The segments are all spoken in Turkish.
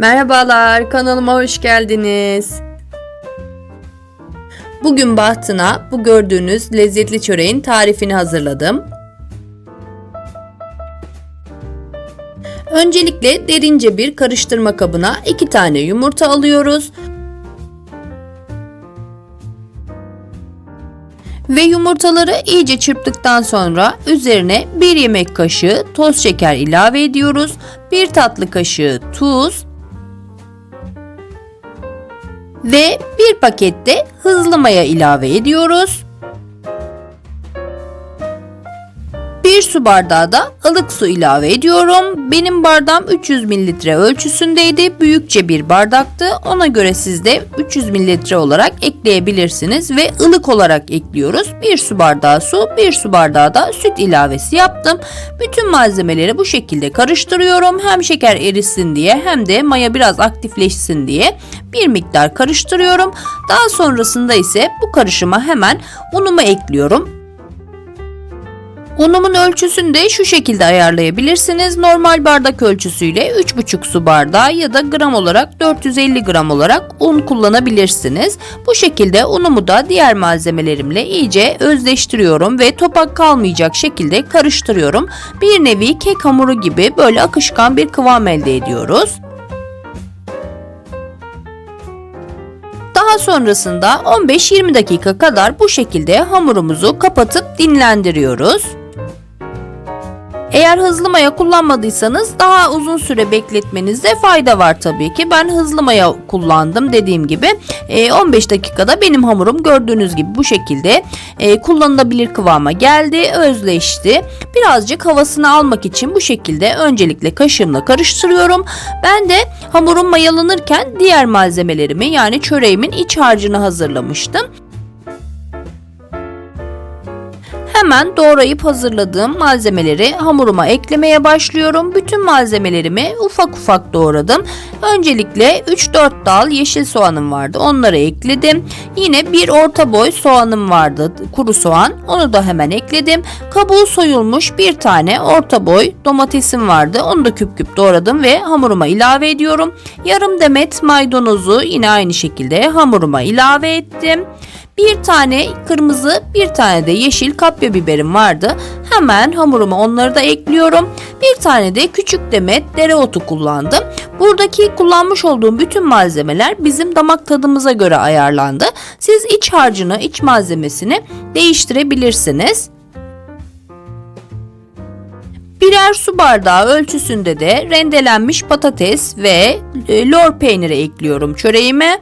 Merhabalar, kanalıma hoş geldiniz. Bugün bahtına bu gördüğünüz lezzetli çöreğin tarifini hazırladım. Öncelikle derince bir karıştırma kabına 2 tane yumurta alıyoruz. Ve yumurtaları iyice çırptıktan sonra üzerine 1 yemek kaşığı toz şeker ilave ediyoruz. 1 tatlı kaşığı tuz ve bir pakette hızlı maya ilave ediyoruz. Bir su bardağı da ılık su ilave ediyorum. Benim bardağım 300 mililitre ölçüsündeydi. Büyükçe bir bardaktı. Ona göre siz de 300 mililitre olarak ekleyebilirsiniz ve ılık olarak ekliyoruz. Bir su bardağı su, bir su bardağı da süt ilavesi yaptım. Bütün malzemeleri bu şekilde karıştırıyorum. Hem şeker erisin diye hem de maya biraz aktifleşsin diye bir miktar karıştırıyorum. Daha sonrasında ise bu karışıma hemen unumu ekliyorum. Unumun ölçüsünü de şu şekilde ayarlayabilirsiniz. Normal bardak ölçüsüyle 3,5 su bardağı ya da gram olarak 450 gram olarak un kullanabilirsiniz. Bu şekilde unumu da diğer malzemelerimle iyice özleştiriyorum ve topak kalmayacak şekilde karıştırıyorum. Bir nevi kek hamuru gibi böyle akışkan bir kıvam elde ediyoruz. Daha sonrasında 15-20 dakika kadar bu şekilde hamurumuzu kapatıp dinlendiriyoruz. Eğer hızlı maya kullanmadıysanız daha uzun süre bekletmenizde fayda var tabii ki. Ben hızlı maya kullandım dediğim gibi. 15 e, dakikada benim hamurum gördüğünüz gibi bu şekilde e, kullanılabilir kıvama geldi, özleşti. Birazcık havasını almak için bu şekilde öncelikle kaşığımla karıştırıyorum. Ben de hamurum mayalanırken diğer malzemelerimi yani çöreğimin iç harcını hazırlamıştım. Hemen doğrayıp hazırladığım malzemeleri hamuruma eklemeye başlıyorum. Bütün malzemelerimi ufak ufak doğradım. Öncelikle 3-4 dal yeşil soğanım vardı. Onları ekledim. Yine bir orta boy soğanım vardı. Kuru soğan. Onu da hemen ekledim. Kabuğu soyulmuş bir tane orta boy domatesim vardı. Onu da küp küp doğradım ve hamuruma ilave ediyorum. Yarım demet maydanozu yine aynı şekilde hamuruma ilave ettim. Bir tane kırmızı, bir tane de yeşil kapya biberim vardı. Hemen hamuruma onları da ekliyorum. Bir tane de küçük demet dereotu kullandım. Buradaki kullanmış olduğum bütün malzemeler bizim damak tadımıza göre ayarlandı. Siz iç harcını, iç malzemesini değiştirebilirsiniz. Birer su bardağı ölçüsünde de rendelenmiş patates ve e, lor peyniri ekliyorum çöreğime.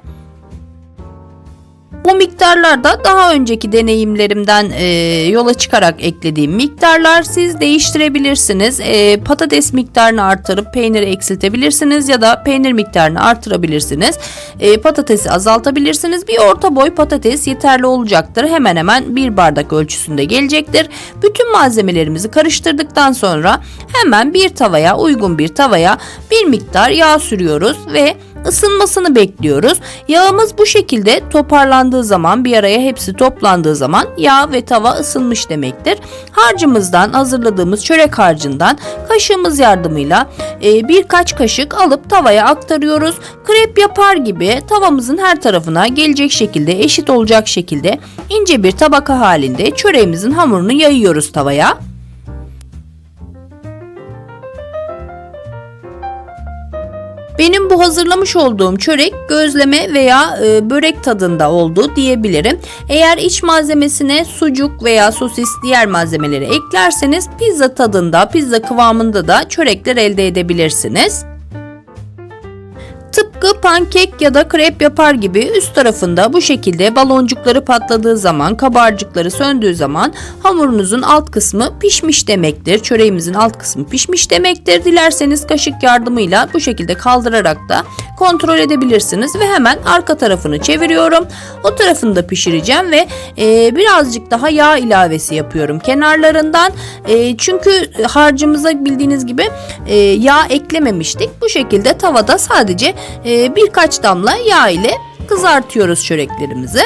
Bu miktarlar da daha önceki deneyimlerimden e, yola çıkarak eklediğim miktarlar. Siz değiştirebilirsiniz. E, patates miktarını artırıp peyniri eksiltebilirsiniz ya da peynir miktarını artırabilirsiniz. E, patatesi azaltabilirsiniz. Bir orta boy patates yeterli olacaktır. Hemen hemen bir bardak ölçüsünde gelecektir. Bütün malzemelerimizi karıştırdıktan sonra hemen bir tavaya uygun bir tavaya bir miktar yağ sürüyoruz ve ısınmasını bekliyoruz. Yağımız bu şekilde toparlandığı zaman bir araya hepsi toplandığı zaman yağ ve tava ısınmış demektir. Harcımızdan hazırladığımız çörek harcından kaşığımız yardımıyla e, birkaç kaşık alıp tavaya aktarıyoruz. Krep yapar gibi tavamızın her tarafına gelecek şekilde eşit olacak şekilde ince bir tabaka halinde çöreğimizin hamurunu yayıyoruz tavaya. Benim bu hazırlamış olduğum çörek gözleme veya e, börek tadında oldu diyebilirim. Eğer iç malzemesine sucuk veya sosis diğer malzemeleri eklerseniz pizza tadında, pizza kıvamında da çörekler elde edebilirsiniz. Tıpkı pankek ya da krep yapar gibi üst tarafında bu şekilde baloncukları patladığı zaman, kabarcıkları söndüğü zaman hamurunuzun alt kısmı pişmiş demektir. Çöreğimizin alt kısmı pişmiş demektir. Dilerseniz kaşık yardımıyla bu şekilde kaldırarak da kontrol edebilirsiniz ve hemen arka tarafını çeviriyorum. O tarafını da pişireceğim ve e, birazcık daha yağ ilavesi yapıyorum kenarlarından. E, çünkü harcımıza bildiğiniz gibi e, yağ eklememiştik. Bu şekilde tavada sadece birkaç damla yağ ile kızartıyoruz çöreklerimizi.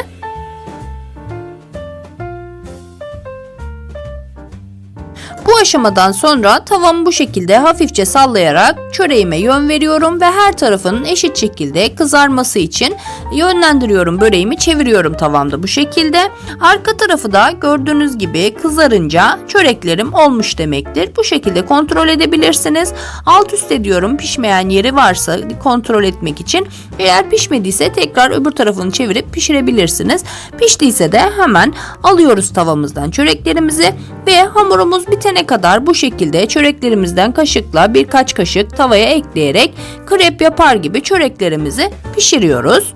Bu aşamadan sonra tavamı bu şekilde hafifçe sallayarak çöreğime yön veriyorum ve her tarafının eşit şekilde kızarması için yönlendiriyorum böreğimi çeviriyorum tavamda bu şekilde. Arka tarafı da gördüğünüz gibi kızarınca çöreklerim olmuş demektir. Bu şekilde kontrol edebilirsiniz. Alt üst ediyorum pişmeyen yeri varsa kontrol etmek için. Eğer pişmediyse tekrar öbür tarafını çevirip pişirebilirsiniz. Piştiyse de hemen alıyoruz tavamızdan çöreklerimizi ve hamurumuz bitene kadar bu şekilde çöreklerimizden kaşıkla birkaç kaşık tavaya ekleyerek krep yapar gibi çöreklerimizi pişiriyoruz.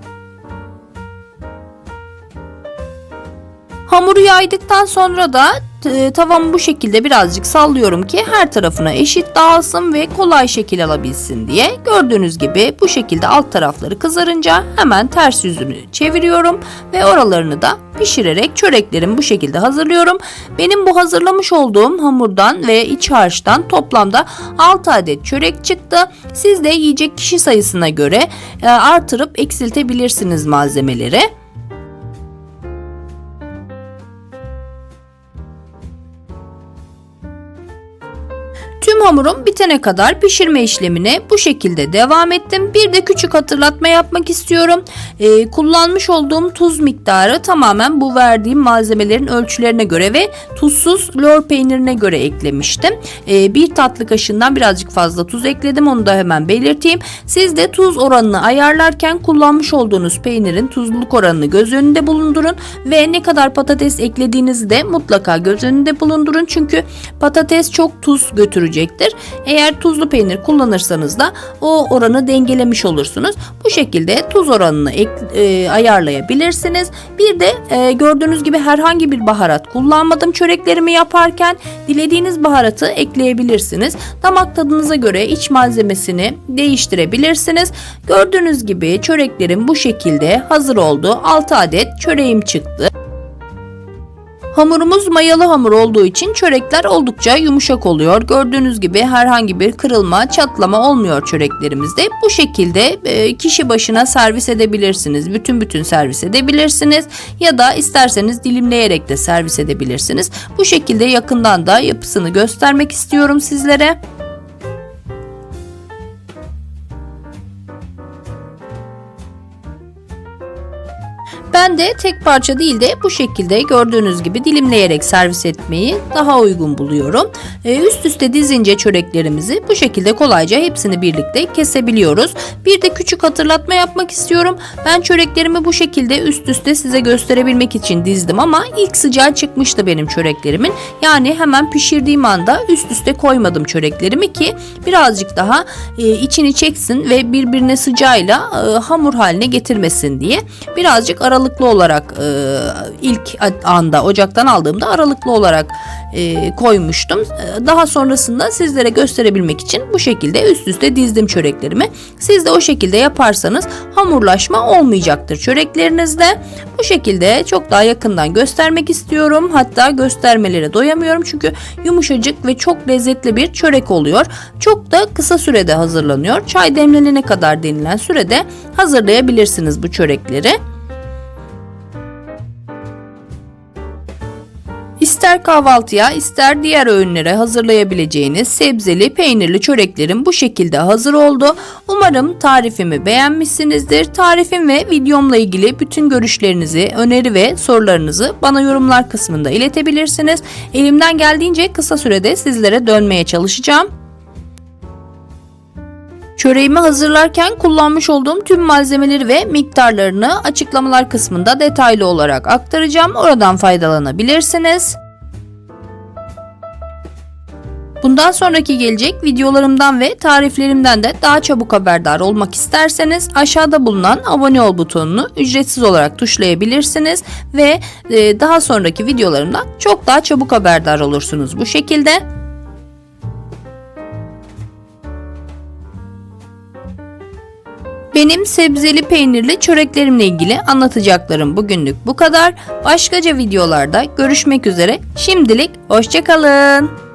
Hamuru yaydıktan sonra da e, tavamı bu şekilde birazcık sallıyorum ki her tarafına eşit dağılsın ve kolay şekil alabilsin diye. Gördüğünüz gibi bu şekilde alt tarafları kızarınca hemen ters yüzünü çeviriyorum ve oralarını da pişirerek çöreklerimi bu şekilde hazırlıyorum. Benim bu hazırlamış olduğum hamurdan ve iç harçtan toplamda 6 adet çörek çıktı. Siz de yiyecek kişi sayısına göre e, artırıp eksiltebilirsiniz malzemeleri. Tüm hamurum bitene kadar pişirme işlemine bu şekilde devam ettim. Bir de küçük hatırlatma yapmak istiyorum. Ee, kullanmış olduğum tuz miktarı tamamen bu verdiğim malzemelerin ölçülerine göre ve tuzsuz lor peynirine göre eklemiştim. Ee, bir tatlı kaşığından birazcık fazla tuz ekledim onu da hemen belirteyim. Siz de tuz oranını ayarlarken kullanmış olduğunuz peynirin tuzluluk oranını göz önünde bulundurun ve ne kadar patates eklediğinizi de mutlaka göz önünde bulundurun. Çünkü patates çok tuz götürecektir. Eğer tuzlu peynir kullanırsanız da o oranı dengelemiş olursunuz. Bu şekilde tuz oranını ek- e, ayarlayabilirsiniz. Bir de e, gördüğünüz gibi herhangi bir baharat kullanmadım çöreklerimi yaparken. Dilediğiniz baharatı ekleyebilirsiniz. Damak tadınıza göre iç malzemesini değiştirebilirsiniz. Gördüğünüz gibi çöreklerim bu şekilde hazır oldu. 6 adet çöreğim çıktı. Hamurumuz mayalı hamur olduğu için çörekler oldukça yumuşak oluyor. Gördüğünüz gibi herhangi bir kırılma, çatlama olmuyor çöreklerimizde. Bu şekilde e, kişi başına servis edebilirsiniz. Bütün bütün servis edebilirsiniz ya da isterseniz dilimleyerek de servis edebilirsiniz. Bu şekilde yakından da yapısını göstermek istiyorum sizlere. Ben de tek parça değil de bu şekilde gördüğünüz gibi dilimleyerek servis etmeyi daha uygun buluyorum. Ee, üst üste dizince çöreklerimizi bu şekilde kolayca hepsini birlikte kesebiliyoruz. Bir de küçük hatırlatma yapmak istiyorum. Ben çöreklerimi bu şekilde üst üste size gösterebilmek için dizdim ama ilk sıcağı çıkmıştı benim çöreklerimin. Yani hemen pişirdiğim anda üst üste koymadım çöreklerimi ki birazcık daha e, içini çeksin ve birbirine sıcağıyla e, hamur haline getirmesin diye. Birazcık aralıklı olarak e, ilk anda ocaktan aldığımda aralıklı olarak e, koymuştum. E, Daha sonrasında sizlere gösterebilmek için bu şekilde üst üste dizdim çöreklerimi. Siz de o şekilde yaparsanız hamurlaşma olmayacaktır çöreklerinizde. Bu şekilde çok daha yakından göstermek istiyorum. Hatta göstermelere doyamıyorum çünkü yumuşacık ve çok lezzetli bir çörek oluyor. Çok da kısa sürede hazırlanıyor. Çay demlenene kadar denilen sürede hazırlayabilirsiniz bu çörekleri. İster kahvaltıya ister diğer öğünlere hazırlayabileceğiniz sebzeli peynirli çöreklerim bu şekilde hazır oldu. Umarım tarifimi beğenmişsinizdir. Tarifim ve videomla ilgili bütün görüşlerinizi, öneri ve sorularınızı bana yorumlar kısmında iletebilirsiniz. Elimden geldiğince kısa sürede sizlere dönmeye çalışacağım. Çöreğimi hazırlarken kullanmış olduğum tüm malzemeleri ve miktarlarını açıklamalar kısmında detaylı olarak aktaracağım. Oradan faydalanabilirsiniz. Bundan sonraki gelecek videolarımdan ve tariflerimden de daha çabuk haberdar olmak isterseniz aşağıda bulunan abone ol butonunu ücretsiz olarak tuşlayabilirsiniz ve e, daha sonraki videolarımdan çok daha çabuk haberdar olursunuz bu şekilde. Benim sebzeli peynirli çöreklerimle ilgili anlatacaklarım bugünlük bu kadar. Başkaca videolarda görüşmek üzere. Şimdilik hoşçakalın.